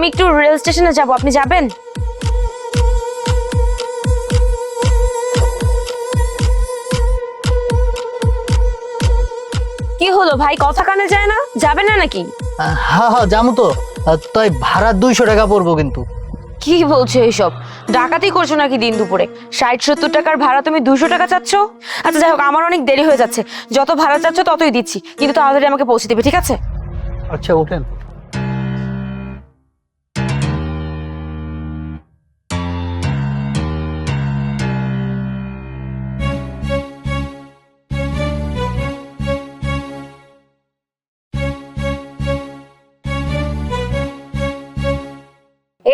আমি একটু রেল স্টেশনে যাব। আপনি যাবেন? কি হলো ভাই? কথা কানে যায় না? যাবেন না নাকি? হ্যাঁ হ্যাঁ যাব তো। তাই ভাড়া দুইশো টাকা পড়ব কিন্তু। কি বলছো এইসব? ডাকাতি করছ নাকি দিন দুপুরে? ষাট সত্তর টাকার ভাড়া তুমি দুশো টাকা চাচ্ছ? আচ্ছা যাই হোক আমার অনেক দেরি হয়ে যাচ্ছে। যত ভাড়া চাচ্ছ ততই দিচ্ছি। কিন্তু তাড়াতাড়ি আমাকে পৌঁছে দিবে ঠিক আছে? আচ্ছা ওঠেন।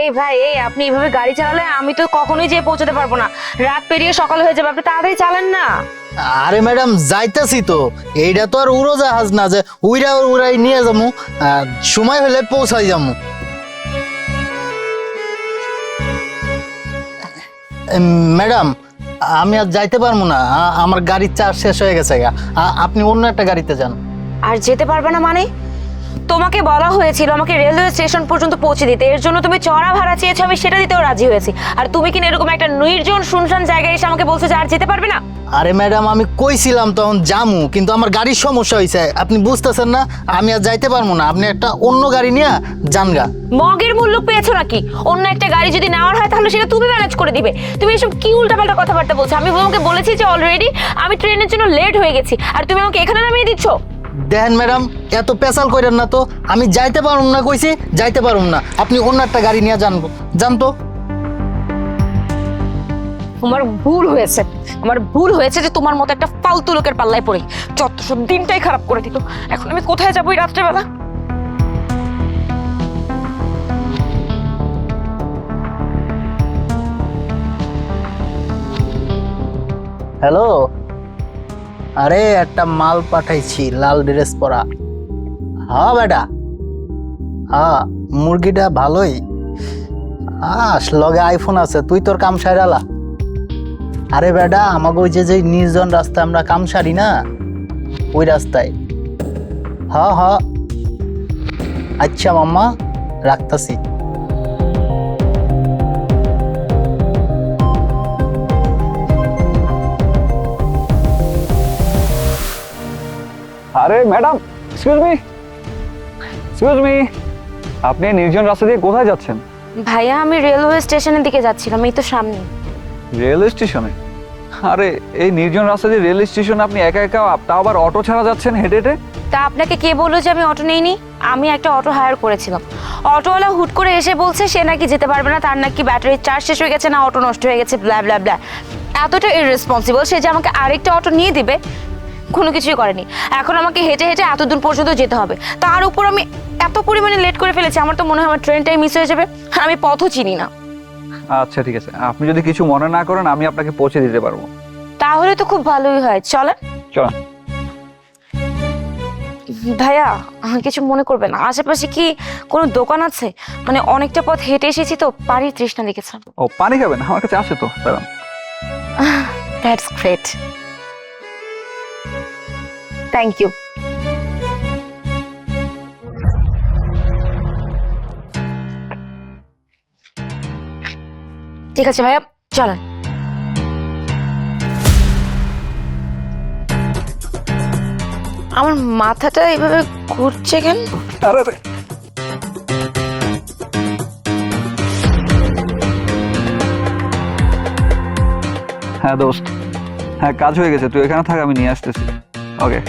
এই ভাই এই আপনি এইভাবে গাড়ি চালালে আমি তো কখনোই যেয়ে পৌঁছাতে পারব না। রাত পেরিয়ে সকাল হয়ে যাবে আপনি তাড়াতাড়ি চালান না। আরে ম্যাডাম যাইতাছি তো। এইটা তো আর উড়োজাহাজ না যে উইরা উড়াই নিয়ে যাব সময় হলে পৌঁছাই যাব ম্যাডাম আমি আর যাইতে পারব না। আমার গাড়ির চার্জ শেষ হয়ে গেছে। আপনি অন্য একটা গাড়িতে যান। আর যেতে পারবে না মানে? তোমাকে বলা হয়েছিল আমাকে রেলওয়ে স্টেশন পর্যন্ত পৌঁছে দিতে। এর জন্য তুমি চড়া ভাড়া চেয়েছো আমি সেটা দিতেও রাজি হয়েছি। আর তুমি কিনা এরকম একটা নির্জন শুনশান জায়গায় এসে আমাকে বলছো যে আর যেতে পারবে না? আরে ম্যাডাম আমি কইছিলাম তখন জামু কিন্তু আমার গাড়ির সমস্যা হয়েছে আপনি বুঝতেছেন না আমি আর যাইতে পারব না। আপনি একটা অন্য গাড়ি নিয়ে জানগা মগের মূল্য পেয়েছ নাকি? অন্য একটা গাড়ি যদি নেওয়ার হয় তাহলে সেটা তুমি ম্যানেজ করে দিবে। তুমি এসব কি উল্টাপাল্টা কথাবার্তা বলছো? আমি তোমাকে বলেছি যে অলরেডি আমি ট্রেনের জন্য লেট হয়ে গেছি আর তুমি আমাকে এখানে নামিয়ে দিচ্ছ? দেখেন ম্যাডাম এত পেশাল করেন না তো। আমি যাইতে পারুম না কইছি যাইতে পারুম না। আপনি অন্য একটা গাড়ি নিয়ে জানব জানতো আমার ভুল হয়েছে। আমার ভুল হয়েছে যে তোমার মতো একটা ফালতু লোকের পাল্লায় পড়ে। যত সব দিনটাই খারাপ করে দিল এখন আমি কোথায় যাব এই রাত্রেবেলা? হ্যালো? আরে, একটা মাল পাঠাইছি, লাল ড্রেস পরা। হ্যাঁ বেটা। হা মুরগিটা ভালোই। আস, লগে আইফোন আছে, তুই তোর কাম সারালা আরে, বেটা আমাকে ওই যে যে নির্জন রাস্তায় আমরা কাম সারি না, ওই রাস্তায়। হ হ আচ্ছা মাম্মা, রাখতাছি। আরে madam excuse me excuse me আপনি নির্জন রাস্তা দিয়ে কোথায় যাচ্ছেন? ভাইয়া আমি রেলওয়ে স্টেশনের দিকে যাচ্ছিলাম এই তো সামনে। রেলওয়ে স্টেশনে আরে এই নির্জন রাস্তা দিয়ে রেল স্টেশন আপনি একা একা তাও আবার অটো ছাড়া যাচ্ছেন হেঁটে হেঁটে তা আপনাকে কে বলল যে আমি অটো নেইনি? আমি একটা অটো হায়ার করেছিলাম। অটোওয়ালা হুট করে এসে বলছে সে নাকি যেতে পারবে না তার নাকি ব্যাটারি চার্জ শেষ হয়ে গেছে না অটো নষ্ট হয়ে গেছে ব্লা ব্লা ব্লা এতটা ইররেসপন্সিবল সে যে আমাকে আরেকটা অটো নিয়ে দিবে কোনো কিছুই করেনি। এখন আমাকে হেঁটে হেঁটে এত দূর পর্যন্ত যেতে হবে। তার উপর আমি এত পরিমাণে লেট করে ফেলেছি আমার তো মনে হয় আমার ট্রেনটাই মিস হয়ে যাবে। আর আমি পথও চিনি না। আচ্ছা ঠিক আছে। আপনি যদি কিছু মনে না করেন আমি আপনাকে পৌঁছে দিতে পারব। তাহলে তো খুব ভালোই হয়। চলেন। চলেন। ভাইয়া কিছু মনে করবেন না। আশেপাশে কি কোনো দোকান আছে? মানে অনেকটা পথ হেঁটে এসেছি তো পারি তৃষ্ণা লেগেছে ও পানি খাবেন? আমার কাছে আছে তো দ্যাটস গ্রেট থ্যাংক ইউ ঠিক আছে ভাইয়া, চলেন। আমার মাথাটা এইভাবে ঘুরছে কেন? হ্যাঁ দোস্ত। হ্যাঁ কাজ হয়ে গেছে, তুই এখানে থাক, আমি নিয়ে আসতেছি। ওকে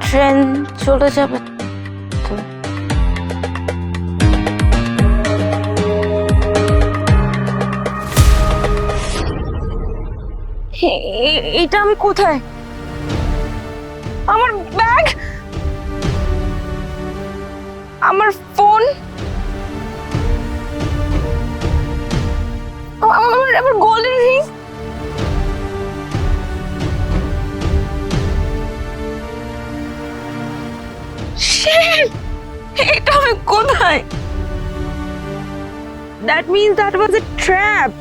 ট্রেন চলে যাবে তো? এটা আমি কোথায়? আমার ব্যাগ? আমার ফোন? এটা আমি কোথায় that means that was a trap